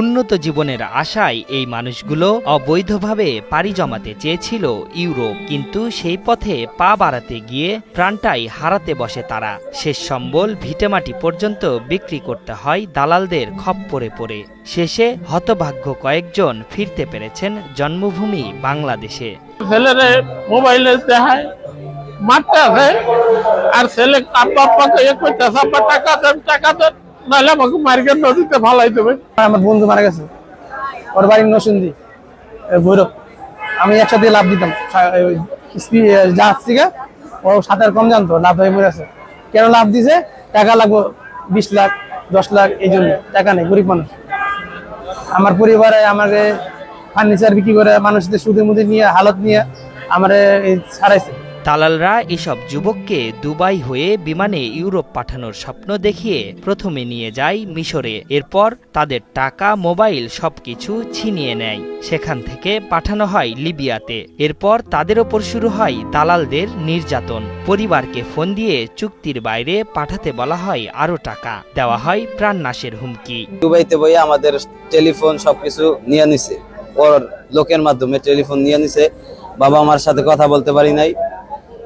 উন্নত জীবনের আশায় এই মানুষগুলো অবৈধভাবে পাড়ি জমাতে চেয়েছিল ইউরোপ। কিন্তু সেই পথে পা বাড়াতে গিয়ে প্রাণটাই হারাতে বসে তারা। শেষ সম্বল ভিটেমাটি পর্যন্ত বিক্রি করতে হয় দালালদের খপ্পরে পড়ে। শেষে হতভাগ্য কয়েকজন ফিরতে পেরেছেন জন্মভূমি বাংলাদেশে। ছেলেরে মোবাইলে দেখায়, মারতে আর ছেলে টাকা দেন টাকা দেন। নাহলে আমাকে মার্কে নদীতে ফালাই দেবে? আমার বন্ধু মারা গেছে। ওর বাড়ি নসুন্দি ভৈরব। আমি একসাথে লাভ দিতাম। জাহাজ থেকে। ও সাঁতার কম জানতো, লাভ হয়ে পড়ে আছে। কেন লাভ দিছে? টাকা লাগবো, বিশ লাখ, দশ লাখ, এই জন্য। টাকা নেই, গরিব মানুষ। আমার পরিবারে আমাকে ফার্নিচার বিক্রি করে, মানুষদের সুদের মধ্যে নিয়ে, হালত নিয়ে আমারে ছাড়াইছে। দালালরা এসব যুবককে দুবাই হয়ে বিমানে ইউরোপ পাঠানোর স্বপ্ন দেখিয়ে প্রথমে নিয়ে যায় মিশরে। এরপর তাদের টাকা, মোবাইল সবকিছু ছিনিয়ে নেয়। সেখান থেকে পাঠানো হয় লিবিয়াতে। এরপর তাদের ওপর শুরু হয় দালালদের নির্যাতন। পরিবারকে ফোন দিয়ে চুক্তির বাইরে পাঠাতে বলা হয় আরও টাকা। দেওয়া হয় প্রাণনাশের হুমকি। দুবাইতে বইয়ে আমাদের টেলিফোন সবকিছু নিয়ে নিছে। ওর লোকের মাধ্যমে টেলিফোন নিয়ে নিছে। বাবা আমার সাথে কথা বলতে পারি নাই।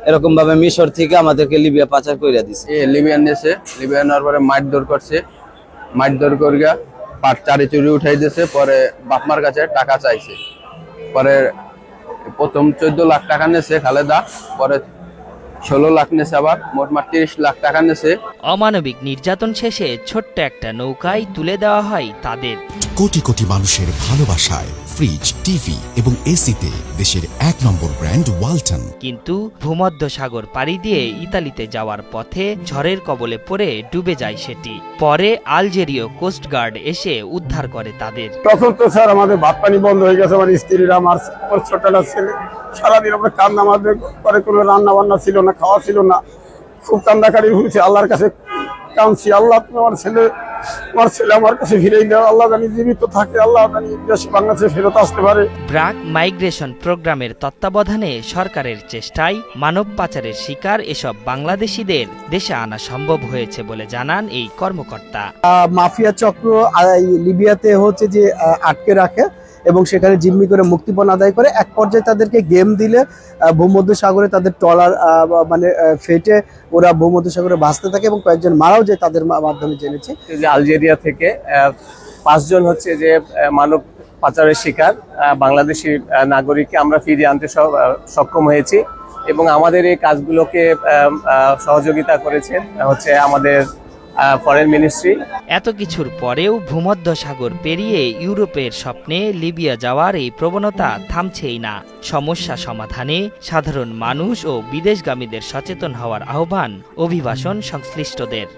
এরকম ভাবে মিশর থেকে আমাদেরকে লিবিয়া পাচার কইরা দিছে। এ লিবিয়ান দেশে লিবিয়ান হওয়ার পরে মারধর করছে। মারধর করিয়া পাট চারি চুরি উঠাই দিয়েছে। পরে বাপমার কাছে টাকা চাইছে। পরে প্রথম চোদ্দ লাখ টাকা নেছে খালেদা। পরে ষোলো লাখ নেছে আবার। মোটমাট তিরিশ লাখ টাকা নেছে অমানবিক নির্যাতন শেষে ছোট্ট একটা নৌকায় তুলে দেওয়া হয় তাদের। কোটি কোটি মানুষের ভালোবাসায় ফ্রিজ টিভি এবং এসিতে দেশের এক নম্বর ব্র্যান্ড ওয়ালটন। কিন্তু ভূমধ্য সাগর পাড়ি দিয়ে ইতালিতে যাওয়ার পথে ঝড়ের কবলে পড়ে ডুবে যায় সেটি। পরে আলজেরীয় কোস্টগার্ড এসে উদ্ধার করে তাদের। তখন তো স্যার আমাদের ভাত পানি বন্ধ হয়ে গেছে আমার স্ত্রীরা আমার ছোটটা ছেলে সারাদিন আমরা কান্না আমাদের পরে কোনো রান্না বান্না ছিল না খাওয়া ছিল না। খুব কান্দাকারি হয়েছে আল্লাহর কাছে কাঁদছি আল্লাহ তুমি আমার ছেলে আমার ছেলে আমার কাছে ফিরেই দেওয়া আল্লাহ জানি জীবিত থাকে আল্লাহ জানি দেশে বাংলাদেশে ফেরত আসতে পারে। ব্রাক মাইগ্রেশন প্রোগ্রামের তত্ত্বাবধানে সরকারের চেষ্টায় মানব পাচারের শিকার এসব বাংলাদেশিদের দেশে আনা সম্ভব হয়েছে বলে জানান এই কর্মকর্তা। আহ, মাফিয়া চক্র লিবিয়াতে হচ্ছে যে আহ, আটকে রাখে। এবং সেখানে জিম্মি করে মুক্তিপণ আদায় করে, এক পর্যায়ে তাদেরকে গেম দিলে ভূমধ্যসাগরে তাদের ট্রলার মানে ফেটে ওরা ভূমধ্যসাগরে ভাসতে থাকে এবং কয়েকজন মারাও যায় তাদের মাধ্যমে জেনেছি। আলজেরিয়া থেকে পাঁচজন হচ্ছে যে মানব পাচারের শিকার বাংলাদেশি নাগরিককে আমরা ফিরিয়ে আনতে সক্ষম হয়েছি এবং আমাদের এই কাজগুলোকে সহযোগিতা করেছে হচ্ছে আমাদের ফরেন মিনিস্ট্রি এত কিছুর পরেও ভূমধ্য সাগর পেরিয়ে ইউরোপের স্বপ্নে লিবিয়া যাওয়ার এই প্রবণতা থামছেই না। সমস্যা সমাধানে সাধারণ মানুষ ও বিদেশগামীদের সচেতন হওয়ার আহ্বান, অভিবাসন সংশ্লিষ্টদের।